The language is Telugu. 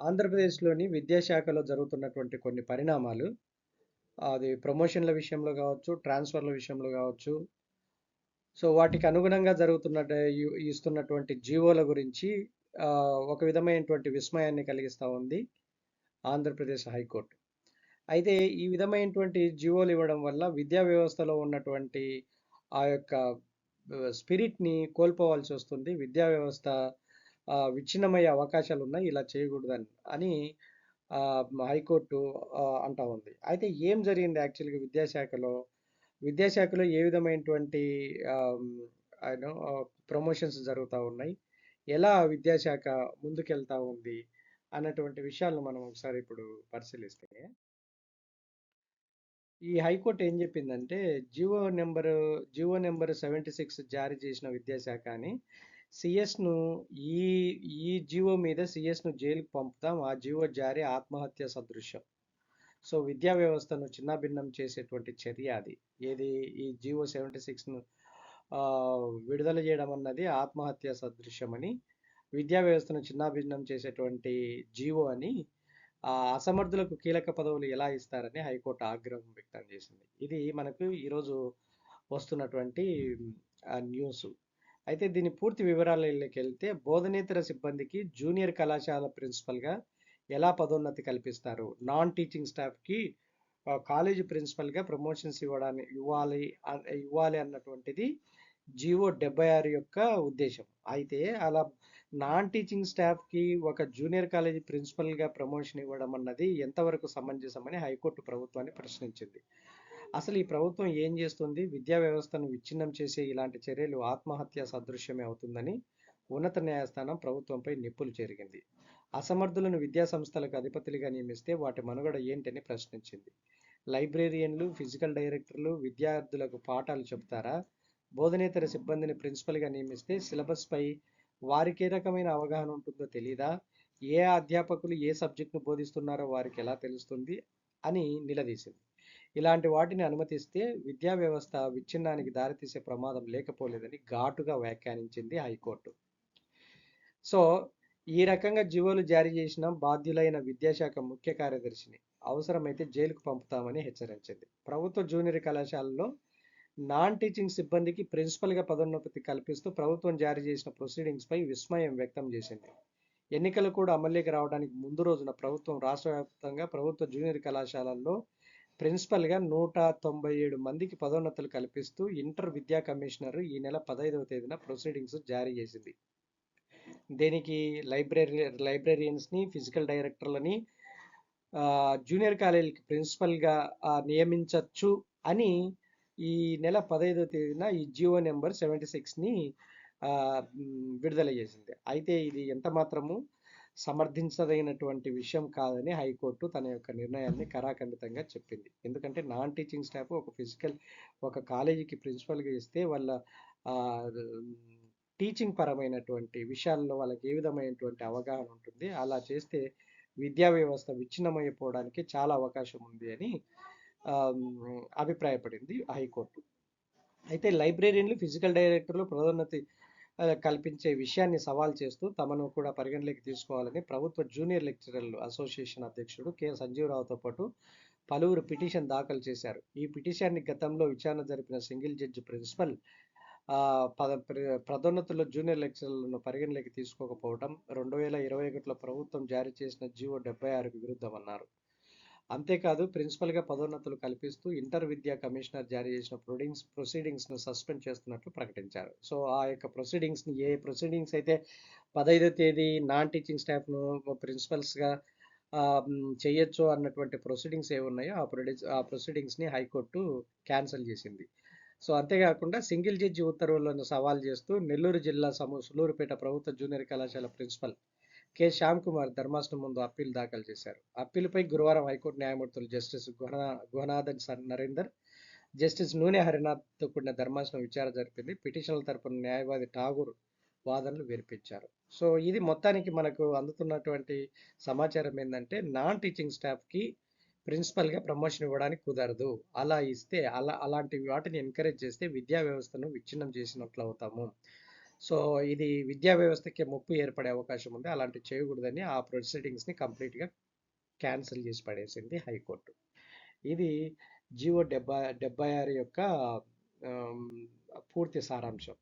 ఆంధ్రప్రదేశ్‌లోని విద్యాశాఖలో జరుగుతున్నటువంటి కొన్ని పరిణామాలు, అది ప్రమోషన్‌ల విషయంలో కావచ్చు ట్రాన్స్‌ఫర్‌ల విషయంలో కావచ్చు సో, వాటికి అనుగుణంగా జరుగుతున్న ఇస్తున్నటువంటి జీవోల గురించి ఒక విధమైనటువంటి విస్మయాన్ని కలిగిస్తూ ఉంది ఆంధ్రప్రదేశ్ హైకోర్టు. అయితే ఈ విధమైనటువంటి జీవోలు ఇవ్వడం వల్ల విద్యా వ్యవస్థలో ఉన్నటువంటి ఆ యొక్క స్పిరిట్‌ని కోల్పోవాల్సి వస్తుంది. విద్యా వ్యవస్థ విచ్ఛిన్నమయ్యే అవకాశాలు ఉన్నాయి ఇలా చేయకూడదని అని హైకోర్టు అంటా ఉంది. అయితే ఏం జరిగింది యాక్చువల్‌గా విద్యాశాఖలో? విద్యాశాఖలో ఏ విధమైనటువంటి ప్రమోషన్స్ జరుగుతూ ఉన్నాయి? ఎలా విద్యాశాఖ ముందుకెళ్తా ఉంది? అన్నటువంటి విషయాలను మనం ఒకసారి ఇప్పుడు పరిశీలిస్తే ఈ హైకోర్టు ఏం చెప్పిందంటే GO number GO number seventy six జారీ చేసిన విద్యాశాఖ అని సీఎస్‌ను ఈ ఈ జీవో మీద సిఎస్ను జైలుకి పంపుతాం. ఆ జీవో జారీ ఆత్మహత్య సదృశ్యం. సో, విద్యా వ్యవస్థను చిన్నాభిన్నం చేసేటువంటి చర్య అది. ఏది ఈ జీవో సెవెంటీ సిక్స్ను విడుదల చేయడం అన్నది ఆత్మహత్య సదృశ్యమని, విద్యా వ్యవస్థను చిన్నాభిన్నం చేసేటువంటి జీవో అని అసమర్థులకు కీలక పదవులు ఎలా ఇస్తారని హైకోర్టు ఆగ్రహం వ్యక్తం చేసింది. ఇది మనకు ఈరోజు వస్తున్నటువంటి న్యూస్ అయితే దీని పూర్తి వివరాలలోకి వెళ్తే బోధనేతర సిబ్బందికి జూనియర్ కళాశాల ప్రిన్సిపల్‌గా ఎలా పదోన్నతి కల్పిస్తారు? నాన్ టీచింగ్ స్టాఫ్‌కి కాలేజీ ప్రిన్సిపల్‌గా ప్రమోషన్స్ ఇవ్వడాన్ని ఇవ్వాలి ఇవ్వాలి అన్నటువంటిది జీవో 76 యొక్క ఉద్దేశం అయితే అలా నాన్ టీచింగ్ స్టాఫ్‌కి ఒక జూనియర్ కాలేజీ ప్రిన్సిపల్‌గా ప్రమోషన్ ఇవ్వడం అన్నది ఎంతవరకు సమంజసమని హైకోర్టు ప్రభుత్వాన్ని ప్రశ్నించింది. అసలు ఈ ప్రభుత్వం ఏం చేస్తుంది? విద్యా వ్యవస్థను విచ్ఛిన్నం చేసే ఇలాంటి చర్యలు ఆత్మహత్య సదృశ్యమే అవుతుందని ఉన్నత న్యాయస్థానం ప్రభుత్వంపై నిప్పులు చెరిగింది. అసమర్థులను విద్యా సంస్థలకు అధిపతులుగా నియమిస్తే వాటి మనుగడ ఏంటని ప్రశ్నించింది. లైబ్రేరియన్లు, ఫిజికల్ డైరెక్టర్లు విద్యార్థులకు పాఠాలు చెబుతారా? బోధనేతర సిబ్బందిని ప్రిన్సిపల్‌గా నియమిస్తే సిలబస్‌పై వారికే రకమైన అవగాహన ఉంటుందో తెలీదా? ఏ అధ్యాపకులు ఏ సబ్జెక్ట్‌ను బోధిస్తున్నారో వారికి ఎలా తెలుస్తుంది? అని నిలదీసింది. ఇలాంటి వాటిని అనుమతిస్తే విద్యా వ్యవస్థ విచ్ఛిన్నానికి దారితీసే ప్రమాదం లేకపోలేదని ఘాటుగా వ్యాఖ్యానించింది హైకోర్టు. సో, ఈ రకంగా జీవోలు జారీ చేసిన బాధ్యులైన విద్యాశాఖ ముఖ్య కార్యదర్శిని అవసరమైతే జైలుకు పంపుతామని హెచ్చరించింది. ప్రభుత్వ జూనియర్ కళాశాలల్లో నాన్ టీచింగ్ సిబ్బందికి ప్రిన్సిపల్‌గా పదోన్నతి కల్పిస్తూ ప్రభుత్వం జారీ చేసిన ప్రొసీడింగ్స్‌పై విస్మయం వ్యక్తం చేసింది. ఎన్నికలు కూడా అమల్లోకి రావడానికి ముందు రోజున ప్రభుత్వం రాష్ట్ర వ్యాప్తంగా ప్రభుత్వ జూనియర్ కళాశాలల్లో ప్రిన్సిపల్‌గా 197 మందికి పదోన్నతులు కల్పిస్తూ ఇంటర్ విద్యా కమిషనర్ ఈ నెల 15వ తేదీన ప్రొసీడింగ్స్ జారీ చేసింది. దీనికి లైబ్రరీ లైబ్రేరియన్స్‌ని, ఫిజికల్ డైరెక్టర్లని జూనియర్ కాలేజీకి ప్రిన్సిపల్‌గా నియమించవచ్చు అని ఈ నెల 15వ తేదీన ఈ జియో నెంబర్ సెవెంటీ సిక్స్ని విడుదల చేసింది. అయితే ఇది ఎంత మాత్రము సమర్థించదగినటువంటి విషయం కాదని హైకోర్టు తన యొక్క నిర్ణయాన్ని కరాఖండితంగా చెప్పింది. ఎందుకంటే నాన్ టీచింగ్ స్టాఫ్ ఒక ఫిజికల్ ఒక కాలేజీకి ప్రిన్సిపల్‌గా ఇస్తే వాళ్ళ టీచింగ్ పరమైనటువంటి విషయాల్లో వాళ్ళకి ఏ విధమైనటువంటి అవగాహన ఉంటుంది? అలా చేస్తే విద్యా వ్యవస్థ విచ్ఛిన్నమైపోవడానికి చాలా అవకాశం ఉంది అని అభిప్రాయపడింది హైకోర్టు. అయితే లైబ్రేరియన్లు, ఫిజికల్ డైరెక్టర్లు ప్రధానతి కల్పించే విషయాన్ని సవాల్ చేస్తూ తమను కూడా పరిగణలోకి తీసుకోవాలని ప్రభుత్వ జూనియర్ లెక్చరర్లు అసోసియేషన్ అధ్యక్షుడు కె. సంజీవరావుతో పాటు పలువురు పిటిషన్ దాఖలు చేశారు. ఈ పిటిషన్‌ని గతంలో విచారణ జరిపిన సింగిల్ జడ్జి ప్రిన్సిపల్ ఆహ్, పద ప్ర జూనియర్ లెక్చరర్లను పరిగణలోకి తీసుకోకపోవడం 2021లో ప్రభుత్వం జారీ చేసిన జీవో 76కి విరుద్ధమన్నారు. అంతేకాదు ప్రిన్సిపల్‌గా పదోన్నతులు కల్పిస్తూ ఇంటర్ విద్యా కమిషనర్ జారీ చేసిన ప్రొడింగ్స్ ప్రొసీడింగ్స్‌ను సస్పెండ్ చేస్తున్నట్లు ప్రకటించారు. సో, ఆ యొక్క ప్రొసీడింగ్స్‌ని ఏ ప్రొసీడింగ్స్ అయితే 15వ తేదీ నాన్ టీచింగ్ స్టాఫ్‌ను ప్రిన్సిపల్స్‌గా చేయొచ్చు అన్నటువంటి ప్రొసీడింగ్స్ ఏవున్నాయో ఆ ప్రొడిస్ ఆ ప్రొసీడింగ్స్‌ని హైకోర్టు క్యాన్సిల్ చేసింది. సో, అంతేకాకుండా సింగిల్ జడ్జి ఉత్తర్వులను సవాల్ చేస్తూ నెల్లూరు జిల్లా సమూ సూలూరుపేట ప్రభుత్వ జూనియర్ కళాశాల ప్రిన్సిపల్ కె. శ్యామ్‌కుమార్ ధర్మాసనం ముందు అప్పీల్ దాఖలు చేశారు. అప్పీలుపై గురువారం హైకోర్టు న్యాయమూర్తులు జస్టిస్ గుహన గుహనాథన్ నరేందర్, జస్టిస్ నూనె హరినాథ్‌తో కూడిన ధర్మాసనం విచారణ జరిపింది. పిటిషన్ల తరపున న్యాయవాది ఠాగూర్ వాదనలు వినిపించారు. సో, ఇది మొత్తానికి మనకు అందుతున్నటువంటి సమాచారం ఏంటంటే నాన్ టీచింగ్ స్టాఫ్‌కి ప్రిన్సిపల్‌గా ప్రమోషన్ ఇవ్వడానికి కుదరదు. అలా ఇస్తే అలా అలాంటి వాటిని ఎంకరేజ్ చేస్తే విద్యా వ్యవస్థను విచ్ఛిన్నం చేసినట్లు అవుతాము. సో ఇది విద్యా వ్యవస్థకి ముప్పు ఏర్పడే అవకాశం ఉంది. అలాంటివి చేయకూడదని ఆ ప్రొసీడింగ్స్ని కంప్లీట్గా క్యాన్సిల్ చేసి పడేసింది హైకోర్టు. ఇది జీవో డెబ్బై డెబ్బై ఆరు యొక్క పూర్తి సారాంశం.